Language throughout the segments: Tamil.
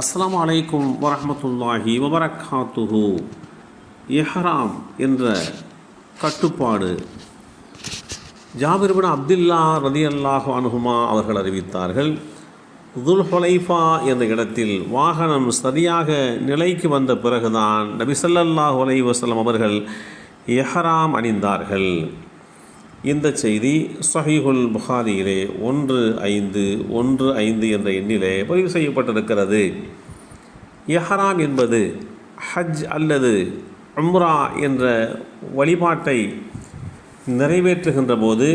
அஸ்லாம் அலைக்கும் வரமத்துல்லாஹி வபரகாத்துஹு எஹராம் என்ற கட்டுப்பாடு. ஜாபிர்பின் அப்துல்லா ரதி ரதியல்லாஹு அனுகுமா அவர்கள் அறிவித்தார்கள் துல் ஹொலைஃபா என்ற இடத்தில் வாகனம் சரியாக நிலைக்கு வந்த பிறகுதான் நபி ஸல்லல்லாஹு அலைஹி அவர்கள் எஹராம் அணிந்தார்கள். இந்த செய்தி சஹிஹுல் புகாரியிலே ஒன்று ஐந்து ஒன்று ஐந்து என்ற எண்ணிலே பதிவு செய்யப்பட்டிருக்கிறது. எஹராம் என்பது ஹஜ் அல்லது உம்ரா என்ற வழிபாட்டை நிறைவேற்றுகின்ற போது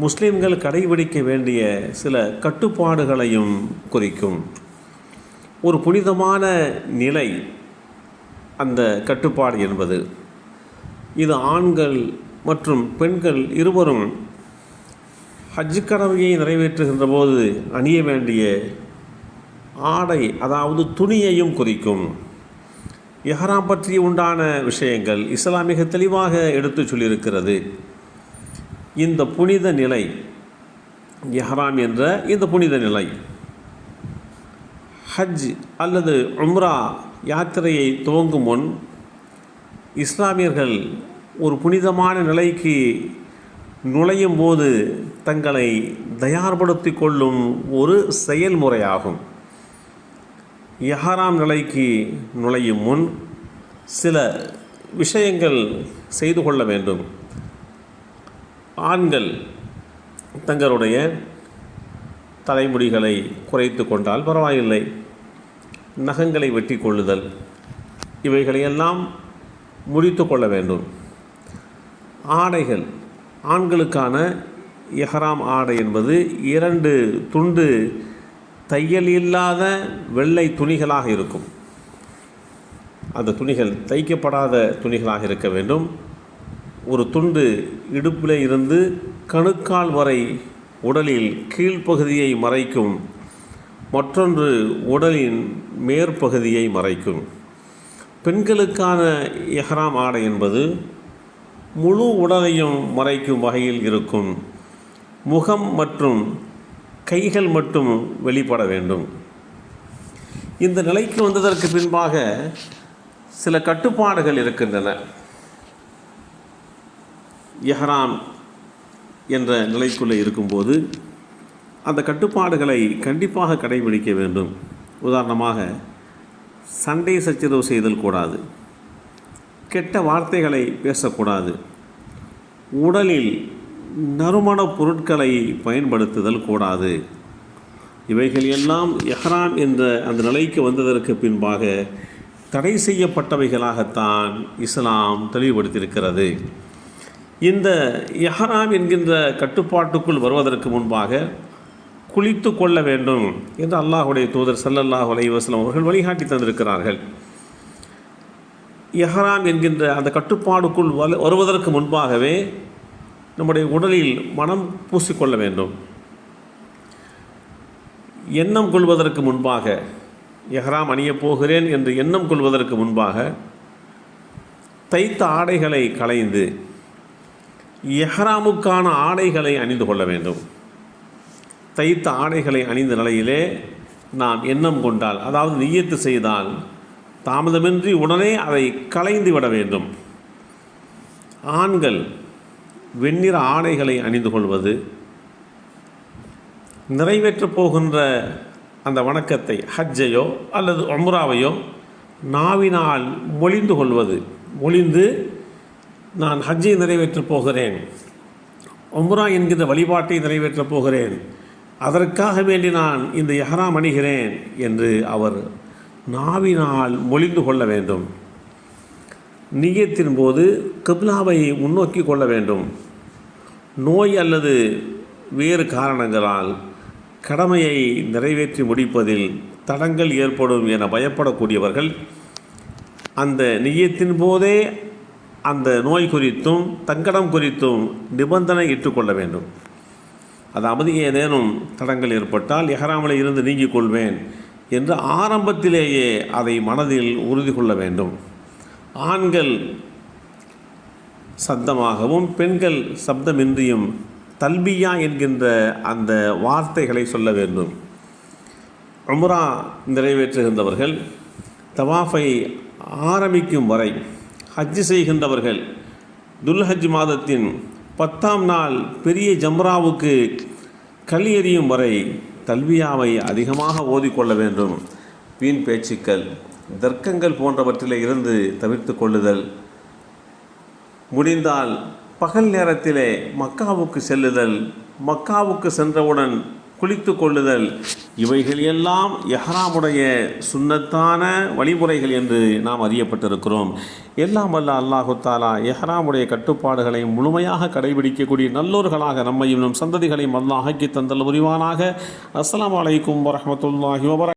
முஸ்லீம்கள் கடைபிடிக்க வேண்டிய சில கட்டுப்பாடுகளையும் குறிக்கும். ஒரு புனிதமான நிலை அந்த கட்டுப்பாடு என்பது. இது ஆண்கள் மற்றும் பெண்கள் இருவரும் ஹஜ் கடமையை நிறைவேற்றுகின்ற போது அணிய வேண்டிய ஆடை அதாவது துணியையும் குறிக்கும் எஹராம் பற்றி உண்டான விஷயங்கள் இஸ்லாம் மிக தெளிவாக எடுத்து சொல்லியிருக்கிறது. இந்த புனித நிலை எஹராம் என்ற இந்த புனித நிலை ஹஜ் அல்லது உம்ரா யாத்திரையை துவங்கும் முன் இஸ்லாமியர்கள் ஒரு புனிதமான நிலைக்கு நுழையும் போது தங்களை தயார்படுத்தி கொள்ளும் ஒரு செயல்முறையாகும். யஹராம் நிலைக்கு நுழையும் முன் சில விஷயங்கள் செய்து கொள்ள வேண்டும். ஆண்கள் தங்களுடைய தலைமுடிகளை குறைத்து கொண்டால் பரவாயில்லை. நகங்களை வெட்டி கொள்ளுதல் இவைகளையெல்லாம் முடித்து கொள்ள வேண்டும். ஆடைகள். ஆண்களுக்கான எஹராம் ஆடை என்பது இரண்டு துண்டு தையல் இல்லாத வெள்ளை துணிகளாக இருக்கும். அந்த துணிகள் தைக்கப்படாத துணிகளாக இருக்க வேண்டும். ஒரு துண்டு இடுப்பில் இருந்து கணுக்கால் வரை உடலில் கீழ்ப்பகுதியை மறைக்கும். மற்றொன்று உடலின் மேற்பகுதியை மறைக்கும். பெண்களுக்கான எஹ்ராம் ஆடை என்பது முழு உடலையும் மறைக்கும் வகையில் இருக்கும். முகம் மற்றும் கைகள் மட்டும் வெளிப்பட வேண்டும். இந்த நிலைக்கு வந்ததற்கு பின்பாக சில கட்டுப்பாடுகள் இருக்கின்றன. எஹராம் என்ற நிலைக்குள்ளே இருக்கும்போது அந்த கட்டுப்பாடுகளை கண்டிப்பாக கடைபிடிக்க வேண்டும். உதாரணமாக சண்டை சச்சரவு செய்தல் கூடாது. கெட்ட வார்த்தைகளை பேசக்கூடாது. உடலில் நறுமணப் பொருட்களை பயன்படுத்துதல் கூடாது. இவைகள் எல்லாம் எஹ்ராம் என்ற அந்த நிலைக்கு வந்ததற்கு பின்பாக தடை செய்யப்பட்டவைகளாகத்தான் இஸ்லாம் தெளிவுபடுத்தியிருக்கிறது. இந்த எஹ்ராம் என்கின்ற கட்டுப்பாட்டுக்குள் வருவதற்கு முன்பாக குளித்து கொள்ள வேண்டும் என்று அல்லாஹுடைய தூதர் சல்லல்லாஹ் அலைவாஸ்லாம் அவர்கள் வழிகாட்டி தந்திருக்கிறார்கள். எஹராம் என்கின்ற அந்த கட்டுப்பாடுக்குள் வல வருவதற்கு முன்பாகவே நம்முடைய உடலில் மனம் பூசிக்கொள்ள வேண்டும். எண்ணம் கொள்வதற்கு முன்பாக எஹராம் அணியப் போகிறேன் என்று எண்ணம் கொள்வதற்கு முன்பாக தைத்த ஆடைகளை களைந்து எஹராமுக்கான ஆடைகளை அணிந்து கொள்ள வேண்டும். தைத்த ஆடைகளை அணிந்த நிலையிலே நாம் எண்ணம் கொண்டால் அதாவது நியத்து செய்தால் தாமதமின்றி உடனே அதை களைந்து விட வேண்டும். ஆண்கள் வெண்ணிற ஆடைகளை அணிந்து கொள்வது நிறைவேற்றப் போகின்ற அந்த வணக்கத்தை ஹஜ்ஜையோ அல்லது ஒம்ராவையோ நாவினால் மொழிந்து கொள்வது. மொழிந்து நான் ஹஜ்ஜை நிறைவேற்றப் போகிறேன் ஒம்ரா என்கிற வழிபாட்டை நிறைவேற்றப் போகிறேன் அதற்காக வேண்டி நான் இந்த எஹராம் அணிகிறேன் என்று அவர் நாவினால் மொழிந்து கொள்ள வேண்டும். நீயத்தின் போது கிப்லாவை முன்னோக்கி கொள்ள வேண்டும். நோய் அல்லது வேறு காரணங்களால் கடமையை நிறைவேற்றி முடிப்பதில் தடங்கள் ஏற்படும் என பயப்படக்கூடியவர்கள் அந்த நியத்தின் போதே அந்த நோய் குறித்தும் தங்கடம் குறித்தும் நிபந்தனை இட்டுக்கொள்ள வேண்டும். அதாவது ஏதேனும் தடங்கள் ஏற்பட்டால் எகராமலை இருந்து நீங்கிக் கொள்வேன். என்று ஆரம்பத்திலேயே அதை மனதில் உறுதி கொள்ள வேண்டும். ஆண்கள் சப்தமாகவும் பெண்கள் சப்தமின்றியும் தல்பியா என்கின்ற அந்த வார்த்தைகளை சொல்ல வேண்டும். உம்ரா நிறைவேற்றுகின்றவர்கள் தவாஃபை ஆரம்பிக்கும் வரை ஹஜ்ஜு செய்கின்றவர்கள் துல்ஹஜ் மாதத்தின் பத்தாம் நாள் பெரிய ஜம்ராவுக்கு கல் எறியும் வரை தல்வியாவை அதிகமாக ஓதிக்கொள்ள வேண்டும். வீண் பேச்சுக்கள் தர்க்கங்கள் போன்றவற்றில் இருந்து தவிர்த்து கொள்ளுதல். முடிந்தால் பகல் நேரத்திலே மக்காவுக்கு செல்லுதல். மக்காவுக்கு சென்றவுடன் குளித்து கொள்ளுதல் இவைகள் எல்லாம் எஹ்ராமுடைய சுன்னத்தான வழிமுறைகள் என்று நாம் அறியப்பட்டிருக்கிறோம். எல்லாம் வல்ல அல்லாஹு தாலா எஹ்ராமுடைய கட்டுப்பாடுகளை முழுமையாக கடைபிடிக்கக்கூடிய நல்லோர்களாக நம்மையும் நம் சந்ததிகளையும் அல்லாஹ் ஆக்கி தந்தல் புரிவானாக. அஸ்லாம் அலைக்கும் வரமத்துல்லாஹி வபர